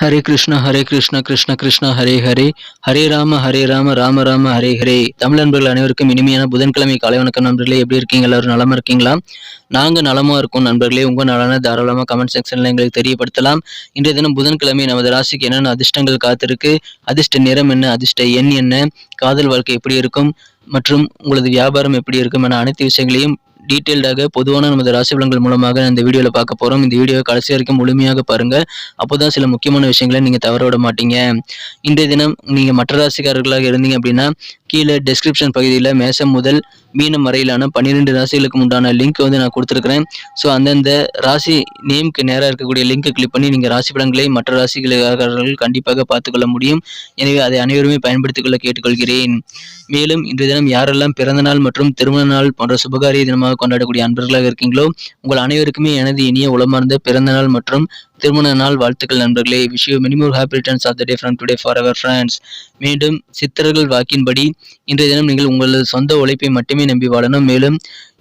ஹரே கிருஷ்ணா ஹரே கிருஷ்ணா கிருஷ்ண கிருஷ்ணா ஹரே ஹரே. ஹரே ராம ஹரே ராம ராம ராம ஹரே ஹரே. தமிழ் நண்பர்கள் அனைவருக்கும் இனிமையான புதன்கிழமை காலை வணக்கம் நண்பர்களே. எப்படி இருக்கீங்க? எல்லாரும் நலமா இருக்கீங்களா? நாங்க நலமா இருக்கோம் நண்பர்களே. உங்க நலனை தாராளமா கமெண்ட் செக்ஷன்ல எங்களுக்கு தெரியப்படுத்தலாம். இன்றைய தினம் புதன்கிழமை நமது ராசிக்கு என்னென்ன அதிர்ஷ்டங்கள் காத்திருக்கு? அதிர்ஷ்ட நிறம் என்ன? அதிர்ஷ்ட எண் என்ன? காதல் வாழ்க்கை எப்படி இருக்கும்? மற்றும் உங்களது வியாபாரம் எப்படி இருக்கும்? என அனைத்து விஷயங்களையும் டீட்டெயில்டாக பொதுவான நமது ராசி பலன்கள் மூலமாக இந்த வீடியோவில் பார்க்க போகிறோம் இந்த வீடியோவை கடைசி வரைக்கும் முழுமையாக பாருங்கள் அப்போதான் சில முக்கியமான விஷயங்களை நீங்கள் தவற விட மாட்டீங்க. இன்றைய தினம் நீங்கள் மற்ற ராசிக்காரர்களாக இருந்தீங்க அப்படின்னா கீழே டெஸ்கிரிப்ஷன் பகுதியில் மேசம் முதல் மீனம் வரையிலான பன்னிரெண்டு ராசிகளுக்கு உண்டான லிங்க் வந்து நான் கொடுத்துருக்குறேன். ஸோ அந்தந்த ராசி நேமுக்கு நேராக இருக்கக்கூடிய லிங்கை கிளிக் பண்ணி நீங்கள் ராசி படங்களை மற்ற ராசிகளுக்காரர்கள் கண்டிப்பாக பார்த்துக்கொள்ள முடியும். எனவே அதை அனைவருமே பயன்படுத்திக் கொள்ள கேட்டுக்கொள்கிறேன். மேலும் இன்றைய தினம் யாரெல்லாம் பிறந்த நாள் மற்றும் திருமண நாள் போன்ற சுபகாரிய தினமாக கொண்டாடக்கூடிய அன்பர்களாக இருக்கீங்களோ உங்கள் அனைவருக்குமே எனது இனிய உளமார்ந்த பிறந்த நாள் மற்றும் திருமண நாள் வாழ்த்துக்கள் நண்பர்களே. Wish you minimum happy returns of the day from today for our friends மீண்டும் சித்தர்கள் வாக்கின்படி இன்றைய தினம் நீங்கள் உங்களது சொந்த உழைப்பை மட்டுமே நம்பி வாழணும். மேலும்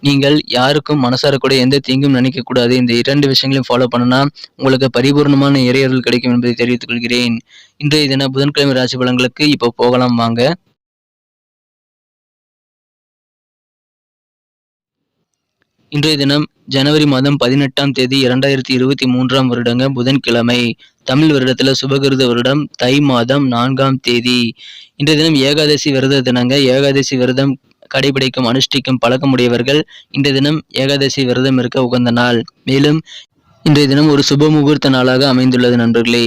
நீங்கள் யாருக்கும் மனசார கூட எந்த தீங்கும் நினைக்கக்கூடாது இந்த இரண்டு விஷயங்களையும் ஃபாலோ பண்ணனா உங்களுக்கு பரிபூர்ணமான இறையர்கள் கிடைக்கும் என்பதை தெரிவித்துக் கொள்கிறேன். இன்றைய தின புதன்கிழமை ராசி பலன்களுக்கு இப்போ போகலாம். வாங்க. இன்றைய தினம் ஜனவரி மாதம் பதினெட்டாம் தேதி இரண்டாயிரத்தி இருபத்தி மூன்றாம் வருடங்க புதன்கிழமை. தமிழ் வருடத்துல சுபகிருத வருடம் தை மாதம் நான்காம் தேதி. இன்றைய தினம் ஏகாதசி விரத தினங்க. ஏகாதசி விரதம் கடைபிடிக்கும் அனுஷ்டிக்கும் பழக்கமுடையவர்கள் இன்றைய தினம் ஏகாதசி விரதம் இருக்க உகந்த நாள். மேலும் இன்றைய தினம் ஒரு சுப முகூர்த்த நாளாக அமைந்துள்ளது நண்பர்களே.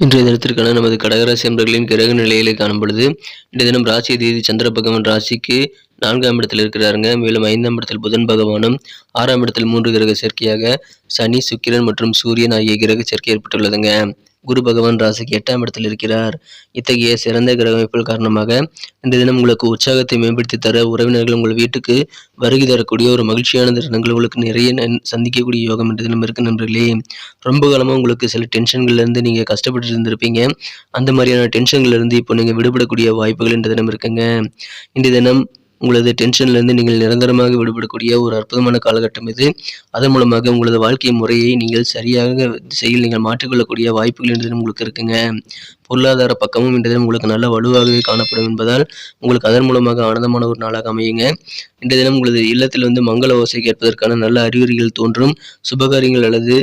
இன்றைய தினத்திற்கான நமது கடகராசி அன்பர்களின் கிரக நிலையிலே காணும் பொழுது இன்றைய தினம் ராசி தேதி சந்திர பகவான் ராசிக்கு நான்காம் இடத்தில் இருக்கிறாருங்க. மேலும் ஐந்தாம் இடத்தில் புதன் பகவானும் ஆறாம் இடத்தில் மூன்று கிரக சேர்க்கையாக சனி சுக்கிரன் மற்றும் சூரியன் ஆகிய கிரக சேர்க்கை ஏற்பட்டுள்ளதுங்க. குரு பகவான் ராசிக்கு எட்டாம் இடத்தில் இருக்கிறார். இத்தகைய சிறந்த கிரக அமைப்புகள் காரணமாக இந்த தினம் உங்களுக்கு உற்சாகத்தை மேம்படுத்தி தர உறவினர்கள் உங்கள் வீட்டுக்கு வருகை தரக்கூடிய ஒரு மகிழ்ச்சியான தருணங்கள் உங்களுக்கு நிறைய நன்- சந்திக்கக்கூடிய யோகம் என்ற தினம் இருக்கு நண்பர்களே. ரொம்ப காலமாக உங்களுக்கு சில டென்ஷன்கள்லேருந்து நீங்கள் கஷ்டப்பட்டு இருந்திருப்பீங்க. அந்த மாதிரியான டென்ஷன்கள்லேருந்து இப்போ நீங்கள் விடுபடக்கூடிய வாய்ப்புகள் என்ற தினம் இருக்குங்க. இந்த தினம் உங்களது டென்ஷன்லேருந்து நீங்கள் நிரந்தரமாக விடுபடக்கூடிய ஒரு அற்புதமான காலகட்டம் இது. அதன் மூலமாக உங்களது வாழ்க்கை முறையை நீங்கள் சரியாக திசையில் நீங்கள் மாற்றிக்கொள்ளக்கூடிய வாய்ப்புகள் என்றும் உங்களுக்கு இருக்குங்க. பொருளாதார பக்கமும் இன்றைய தினம் உங்களுக்கு நல்ல வலுவாகவே காணப்படும் என்பதால் உங்களுக்கு அதன் மூலமாக ஆனந்தமான ஒரு நாளாக அமையுங்க. இன்றைய தினம் உங்களது இல்லத்தில் வந்து மங்கள ஓசை கேட்பதற்கான நல்ல அறிகுறிகள் தோன்றும். சுபகாரியங்கள் அல்லது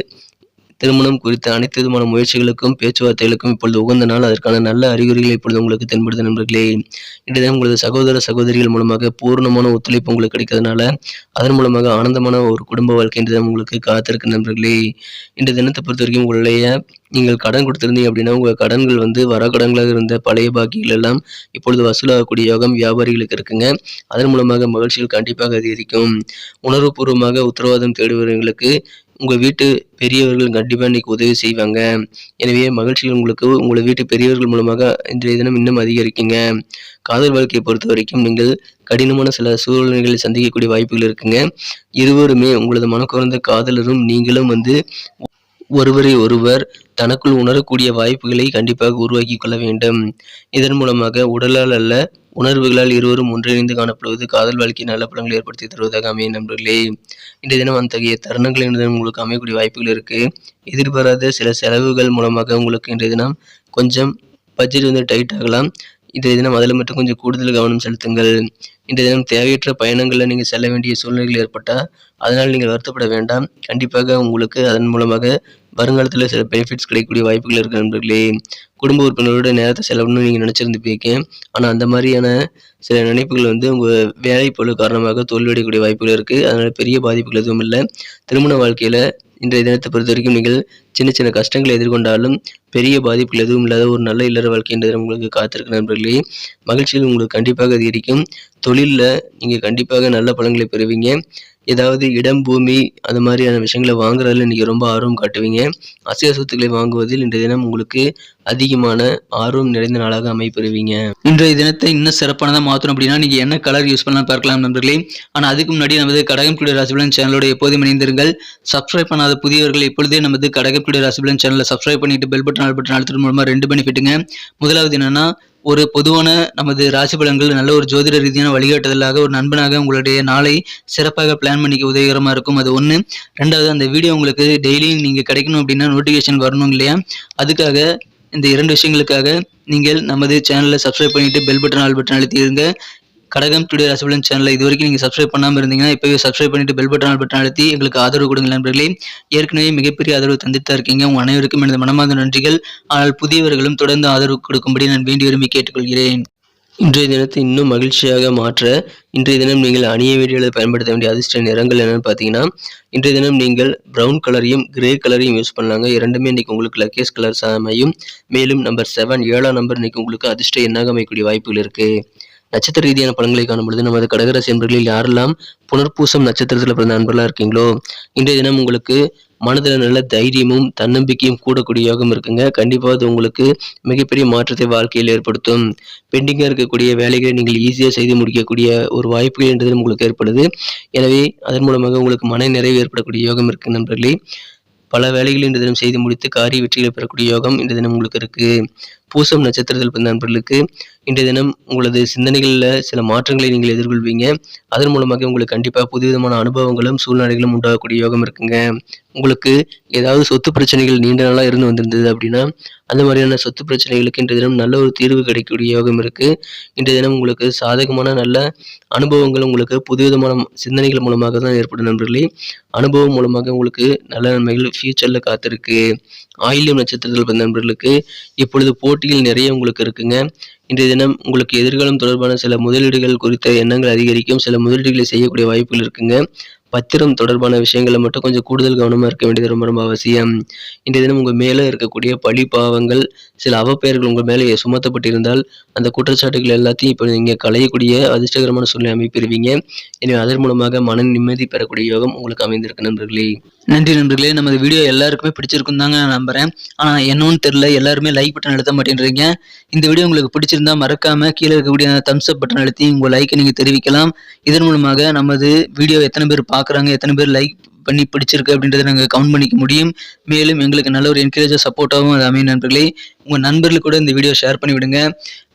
திருமணம் குறித்த அனைத்து விதமான முயற்சிகளுக்கும் பேச்சுவார்த்தைகளுக்கும் இப்பொழுது உகந்த நாள் அதற்கான நல்ல அறிகுறிகள் இப்பொழுது உங்களுக்கு தென்படுத்த நண்பர்களே இன்றைய உங்களது சகோதர சகோதரிகள் மூலமாக பூர்ணமான ஒத்துழைப்பு உங்களுக்கு கிடைக்கிறதுனால அதன் மூலமாக ஆனந்தமான ஒரு குடும்ப வாழ்க்கை இன்றைய உங்களுக்கு காத்திருக்கு நண்பர்களே. இன்றைய தினத்தை பொறுத்த வரைக்கும் உங்களுடைய நீங்கள் கடன் கொடுத்திருந்தீங்க அப்படின்னா உங்கள் கடன்கள் வந்து வர கடன்களாக இருந்த பழைய பாக்கிகள் எல்லாம் இப்பொழுது வசூலாகக்கூடிய யோகம் வியாபாரிகளுக்கு இருக்குங்க. அதன் மூலமாக மகிழ்ச்சிகள் கண்டிப்பாக அதிகரிக்கும். உணர்வுபூர்வமாக உத்தரவாதம் தேடுபவர்களுக்கு உங்கள் வீட்டு பெரியவர்கள் கண்டிப்பாக இன்னைக்கு உதவி செய்வாங்க. எனவே மகிழ்ச்சிகள் உங்களுக்கு உங்கள் வீட்டு பெரியவர்கள் மூலமாக இன்றைய தினம் இன்னும் அதிகரிக்குங்க. காதல் வாழ்க்கையை பொறுத்த வரைக்கும் நீங்கள் கடினமான சில சூழ்நிலைகளை சந்திக்கக்கூடிய வாய்ப்புகள் இருக்குங்க. இருவருமே உங்களது மனக்குறந்த காதலரும் நீங்களும் வந்து ஒருவரை ஒருவர் தனக்குள் உணரக்கூடிய வாய்ப்புகளை கண்டிப்பாக உருவாக்கி கொள்ள வேண்டும். இதன் மூலமாக உடலால் அல்ல உணர்வுகளால் இருவரும் ஒன்றிணைந்து காணப்படுவது காதல் வாழ்க்கை நல்ல பலன்களை ஏற்படுத்தி தருவதாக அமைய நண்பர்களே. இன்றைய தினம் அத்தகைய தருணங்கள் இன்றைய உங்களுக்கு அமையக்கூடிய வாய்ப்புகள் இருக்குது எதிர்பாராத சில செலவுகள் மூலமாக உங்களுக்கு இன்றைய தினம் கொஞ்சம் பட்ஜெட் வந்து டைட் ஆகலாம். இன்றைய தினம் அதில் மட்டும் கொஞ்சம் கூடுதல் கவனம் செலுத்துங்கள். இன்றைய தினம் தேவையற்ற பயணங்களில் நீங்கள் செல்ல வேண்டிய சூழ்நிலைகள் ஏற்பட்டால் அதனால் நீங்கள் வருத்தப்பட வேண்டாம். கண்டிப்பாக உங்களுக்கு அதன் மூலமாக வருங்காலத்தில் சில பெனிஃபிட்ஸ் கிடைக்கக்கூடிய வாய்ப்புகள் இருக்கு நண்பர்களே. குடும்ப உறுப்பினரோட நேரத்தை செலவுன்னு நீங்கள் நினச்சிருந்துப்பீங்க ஆனால் அந்த மாதிரியான சில நினைப்புகள் வந்து உங்கள் வேலை பொருள் காரணமாக தோல்வியடையக்கூடிய வாய்ப்புகள் இருக்குது அதனால் பெரிய பாதிப்புகள் எதுவும் இல்லை. திருமண வாழ்க்கையில் இன்றைய தினத்தை பொறுத்த வரைக்கும் நீங்கள் சின்ன சின்ன கஷ்டங்களை எதிர்கொண்டாலும் பெரிய பாதிப்புகள் எதுவும் இல்லாத ஒரு நல்ல இல்லற வாழ்க்கைன்றது உங்களுக்கு காத்திருக்க நண்பர்களே மகிழ்ச்சிகள் உங்களுக்கு கண்டிப்பாக அதிகரிக்கும். தொழிலில் நீங்கள் கண்டிப்பாக நல்ல பலன்களை பெறுவீங்க. ஏதாவது இடம் பூமி அது மாதிரியான விஷயங்களை வாங்குறதுல நீங்கள் ரொம்ப ஆர்வம் காட்டுவீங்க. அசைய சொத்துக்களை வாங்குவதில் இன்றைய தினம் உங்களுக்கு அதிகமான ஆர்வம் நிறைந்த நாளாக அமைப்பெறுவீங்க இன்றைய தினத்தை இன்னும் சிறப்பானதாக மாற்றணும் அப்படின்னா நீங்கள் என்ன கலர் யூஸ் பண்ணலாம் பார்க்கலாம் நண்பர்களே. ஆனால் அதுக்கு முன்னாடி நமது கடகம் குடி ராசிபலன் சேனலோட எப்போதும் இணைந்திருங்கள். சப்ஸ்கிரைப் பண்ணாத புதியவர்கள் இப்பொழுதே நமது கடகம் குடி ராசிபலன் சேனலை சப்ஸ்கிரைப் பண்ணிட்டு bell button button all button அழுத்தம் மூலமாக ரெண்டு பெனிஃபிட்டுங்க முதலாவது என்னன்னா ஒரு பொதுவான நமது ராசி பலன்கள் நல்ல ஒரு ஜோதிட ரீதியான வழிகாட்டுதலாக ஒரு நண்பனாக உங்களுடைய நாளை சிறப்பாக பிளான் பண்ணிக்க உதவிகரமாக இருக்கும். அது ஒன்று ரெண்டாவது அந்த வீடியோ உங்களுக்கு டெய்லியும் நீங்கள் கிடைக்கணும் அப்படின்னா நோட்டிஃபிகேஷன் வரணும் இல்லையா? அதுக்காக இந்த இரண்டு விஷயங்களுக்காக நீங்கள் நமது சேனலை சப்ஸ்கிரைப் பண்ணிட்டு பெல் பட்டன் ஆல் பட்டன் அழுத்திடுங்க. கடகம் டுடே ரசபலன் சேனலை இது வரைக்கும் நீங்கள் சப்ஸ்கிரைப் பண்ணாமல் இருந்தீங்கன்னா இப்போவே சப்ஸ்கிரைப் பண்ணிட்டு பெல் பட்டன் பட்டன் அழுத்தி எங்களுக்கு ஆதரவு கொடுங்க நண்பர்களே. ஏற்கனவே மிகப்பெரிய ஆதரவு தந்துட்டு தான் இருக்கீங்க. உங்கள் அனைவருக்கும் எனது மனமார்ந்த நன்றிகள். ஆனால் புதியவர்களும் தொடர்ந்து ஆதரவு கொடுக்கும்படி நான் வேண்டி விரும்பி கேட்டுக்கொள்கிறேன். இன்றைய தினத்தை இன்னும் மகிழ்ச்சியாக மாற்ற இன்றைய தினம் நீங்கள் அணிய வேண்டிய பயன்படுத்த வேண்டிய அதிர்ஷ்ட நிறங்கள் என்னென்னு பார்த்தீங்கன்னா இன்றைய தினம் நீங்கள் ப்ரௌன் கலரையும் கிரே கலரையும் யூஸ் பண்ணலாங்க. இரண்டுமே இன்னைக்கு உங்களுக்கு லக்கேஸ் கலர்ஸ் அமையும். மேலும் நம்பர் செவன் ஏழாம் நம்பர் இன்றைக்கி உங்களுக்கு அதிர்ஷ்ட எண்ணாக அமையக்கூடிய வாய்ப்புகள் இருக்குது நட்சத்திர ரீதியான பலன்களை காணும் பொழுது நமது கடகராசி என்பர்களில் யாரெல்லாம் புனர்பூசம் நட்சத்திரத்தில் பிறந்த நண்பர்களாக இருக்கீங்களோ இன்றைய தினம் உங்களுக்கு மனதில் நல்ல தைரியமும் தன்னம்பிக்கையும் கூடக்கூடிய யோகம் இருக்குங்க. கண்டிப்பாக அது உங்களுக்கு மிகப்பெரிய மாற்றத்தை வாழ்க்கையில் ஏற்படுத்தும். பெண்டிங்காக இருக்கக்கூடிய வேலைகளை நீங்கள் ஈஸியாக செய்து முடிக்கக்கூடிய ஒரு வாய்ப்புகள் என்றது உங்களுக்கு ஏற்படுது. எனவே அதன் மூலமாக உங்களுக்கு மன நிறைவு ஏற்படக்கூடிய யோகம் இருக்கு நண்பர்களே. பல வேலைகளை இன்று தினம் செய்து முடித்து காரிய வெற்றிகளை பெறக்கூடிய யோகம் இன்று தினம் உங்களுக்கு இருக்கு. பூசம் நட்சத்திரத்தில் பிறந்த நண்பர்களுக்கு இன்றைய தினம் உங்களது சிந்தனைகளில் சில மாற்றங்களை நீங்கள் எதிர்கொள்வீங்க. அதன் மூலமாக உங்களுக்கு கண்டிப்பாக புதுவிதமான அனுபவங்களும் சூழ்நிலைகளும் உண்டாகக்கூடிய யோகம் இருக்குங்க. உங்களுக்கு ஏதாவது சொத்து பிரச்சனைகள் நீண்ட நாளாக இருந்து வந்திருந்தது அப்படின்னா அந்த மாதிரியான சொத்து பிரச்சனைகளுக்கு இன்றைய தினம் நல்ல ஒரு தீர்வு கிடைக்கக்கூடிய யோகம் இருக்குது இன்றைய தினம் உங்களுக்கு சாதகமான நல்ல அனுபவங்கள் உங்களுக்கு புதுவிதமான சிந்தனைகள் மூலமாக தான் ஏற்படும் நண்பர்களே. அனுபவம் மூலமாக உங்களுக்கு நல்ல நன்மைகள் ஃபியூச்சரில் காத்திருக்கு. ஆயில்யம் நட்சத்திரத்தில் பிறந்த நண்பர்களுக்கு இப்பொழுது போட்டிகள் நிறைய உங்களுக்கு இருக்குங்க. இன்றைய தினம் உங்களுக்கு எதிர்காலம் தொடர்பான சில முதலீடுகள் குறித்த எண்ணங்கள் அதிகரிக்கும். சில முதலீடுகளை செய்யக்கூடிய வாய்ப்புகள் இருக்குங்க. பத்திரம் தொடர்பான விஷயங்களை மட்டும் கொஞ்சம் கூடுதல் கவனமாக இருக்க வேண்டியது ரொம்ப ரொம்ப அவசியம். இன்றைய தினம் உங்கள் மேலே இருக்கக்கூடிய பழி பாவங்கள் சில அவப்பெயர்கள் உங்கள் மேலே சுமத்தப்பட்டிருந்தால் அந்த குற்றச்சாட்டுகள் எல்லாத்தையும் இப்போ நீங்கள் களையக்கூடிய அதிர்ஷ்டகரமான சூழ்நிலை அமைப்பிடுவீங்க எனவே அதன் மூலமாக மன நிம்மதி பெறக்கூடிய யோகம் உங்களுக்கு அமைந்திருக்கு நண்பர்களே. நன்றி நண்பர்களே. நமது வீடியோ எல்லாருக்குமே பிடிச்சிருக்கும் தாங்க நான் நம்புறேன். ஆனால் என்னன்னு தெரில எல்லாருமே லைக் பட்டன் அழுத்த மாட்டேன்றீங்க. இந்த வீடியோ உங்களுக்கு பிடிச்சிருந்தா மறக்காம கீழே இருக்கக்கூடிய தம்ஸ் அப் பட்டன் அழுத்தி உங்கள் லைக்கை நீங்கள் தெரிவிக்கலாம். இதன் மூலமாக நமது வீடியோ எத்தனை பேர் பார்க்குறாங்க எத்தனை பேர் லைக் பண்ணி பிடிச்சிருக்கு அப்படின்றத நாங்கள் கவுண்ட் பண்ணிக்க முடியும். மேலும் எங்களுக்கு நல்ல ஒரு என்கரேஜாக சப்போர்ட்டாகவும் அது அமையும் நண்பர்களே. உங்கள் நண்பர்களுக்கு கூட இந்த வீடியோ ஷேர் பண்ணி விடுங்க.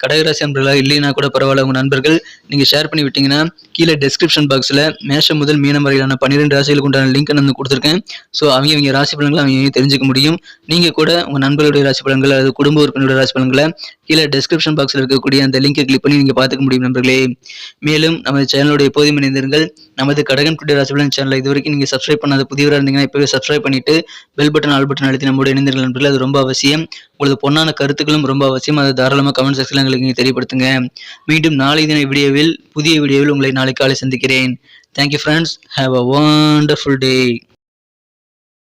கடகராசி நண்பர்களாக இல்லைனா கூட பரவாயில்ல உங்கள் நண்பர்கள் நீங்கள் ஷேர் பண்ணி விட்டீங்கன்னா கீழே டெஸ்கிரிப்ஷன் பாக்ஸில் மேஷம் முதல் மீனம் வரையிலான பன்னிரெண்டு ராசிகளுக்கு உண்டான லிங்க் நான் கொடுத்துருக்கேன். ஸோ அவங்க அவங்க ராசி பலன்களை அவங்க தெரிஞ்சுக்க முடியும். நீங்கள் கூட உங்கள் நண்பர்களுடைய ராசி பலன்கள் அல்லது குடும்ப உறுப்பினருடைய ராசி பலன்களை கீழே டெஸ்கிரிப்ஷன் பாக்ஸில் இருக்கக்கூடிய அந்த லிங்கை கிளிக் பண்ணி நீங்கள் பார்த்துக்க முடியும் நண்பர்களே. மேலும் நமது சேனலுடைய எப்போதும் இணைந்திருங்கள். நமது கடகன் டுடே ராசி பலன் சேனலை இது வரைக்கும் நீங்கள் சப்ஸ்கிரைப் பண்ணாத புதியவராக இருந்தீங்கன்னா இப்போவே சப்ஸ்கிரைப் பண்ணிட்டு பெல் பட்டன் ஆல் பட்டன் அழுத்தி நம்மளோட இணைந்திருங்கள் நண்பர்கள். அது ரொம்ப அவசியம். உங்களது பொன்னான கருத்துக்களும் ரொம்ப அவசியம். அதை தாராளமாக கமெண்ட் செக்ஷனில் எங்களுக்கு நீங்கள் தெரியப்படுத்துங்க. மீண்டும் நாளை தின வீடியோவில் புதிய வீடியோவில் உங்களை நாளை காலை சந்திக்கிறேன். Thank you friends have a wonderful day